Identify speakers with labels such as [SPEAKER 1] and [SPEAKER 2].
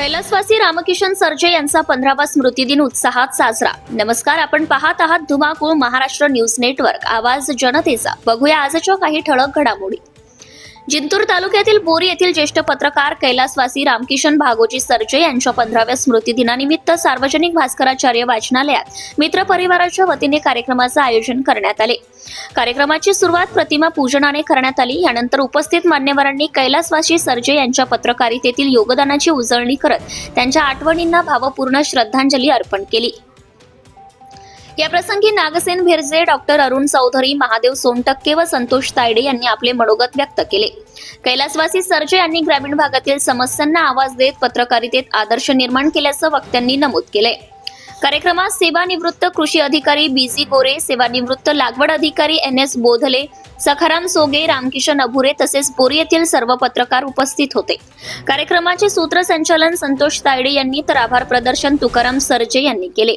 [SPEAKER 1] कैलासवासी रामकिशन सरजे यांचा पंधरावा स्मृतिदिन उत्साहात साजरा. नमस्कार आपण पाहत आहात धुमाकूळ महाराष्ट्र न्यूज नेटवर्क. आवाज जनतेचा. बघूया आजच्या काही ठळक घडामोडी. जिंतूर तालुक्यातील बोरी येथील ज्येष्ठ पत्रकार कैलासवासी रामकिशन भागोजी सरजे यांच्या पंधराव्या स्मृतिदिनानिमित्त सार्वजनिक भास्कराचार्य वाचनालयात मित्र परिवाराच्या वतीने कार्यक्रमाचं आयोजन करण्यात आले. कार्यक्रमाची सुरुवात प्रतिमा पूजनाने करण्यात आली. यानंतर उपस्थित मान्यवरांनी कैलासवासी सरजे यांच्या पत्रकारितेतील योगदानाची उजळणी करत त्यांच्या आठवणींना भावपूर्ण श्रद्धांजली अर्पण केली. याप्रसंगी नागसेन भिरजे डॉक्टर अरुण चौधरी महादेव सोनटक्के व संतोष तायडे यांनी आपले मनोगत व्यक्त केले. कैलासवासी सरजे यांनी ग्रामीण भागातील समस्यांना आवाज देत पत्रकारितेत आदर्श निर्माण केल्याचं वक्त्यांनी नमूद केलंय. कार्यक्रमात सेवानिवृत्त कृषी अधिकारी बीजी गोरे सेवानिवृत्त लागवड अधिकारी एन एस बोधले सखाराम सोगे रामकिशन अभुरे तसेच बोरी येथील सर्व पत्रकार उपस्थित होते. कार्यक्रमाचे सूत्रसंचालन संतोष तायडे यांनी तर आभार प्रदर्शन तुकाराम सरजे यांनी केले.